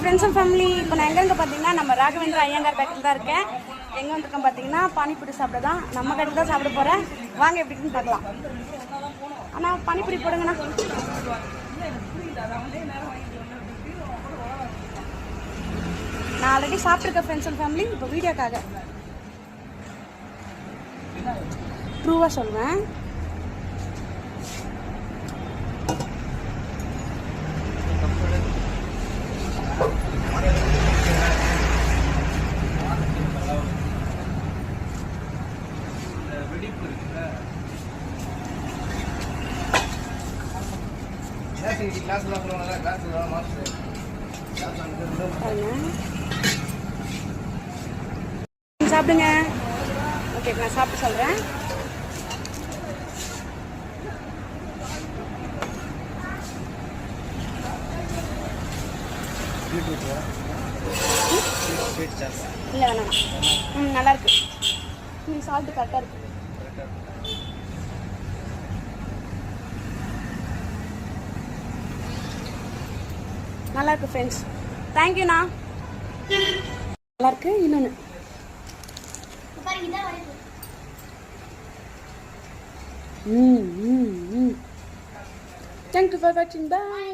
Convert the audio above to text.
Friends and family இப்போ நான் எங்கே பார்த்தீங்கன்னா நம்ம ராகவேந்திர ஐயங்கார் பேக்கில் தான் இருக்கேன். எங்கே வந்திருக்கேன் பார்த்தீங்கன்னா பானிபூரி சாப்பிட தான் நம்ம கடையில் தான் சாப்பிட போகிறேன் வாங்க எப்படி இருக்குன்னு பார்க்கலாம். அண்ணா பானிபூரி போடுங்கண்ணா. நான் ஆல்ரெடி சாப்பிட்ருக்கேன் ஃப்ரெண்ட்ஸ் அண்ட் ஃபேமிலி இப்போ வீடியோக்காக. ட்ரூவாக சொல்லுவேன் பாருங்க சாப்பிடுங்க ஓகே நான் சாப்பிட்டு சொல்கிறேன் இல்லை வேணாம் ம் நல்லா இருக்கு ம் சால்ட்டு கரெக்டாக இருக்கு நல்லா இருக்கு ஃப்ரெண்ட்ஸ் தேங்க்யூண்ணா நல்லா இருக்கு இன்னொன்று ம் ம் ம். தேங்க்யூ ஃபார் வாட்சிங் பாய்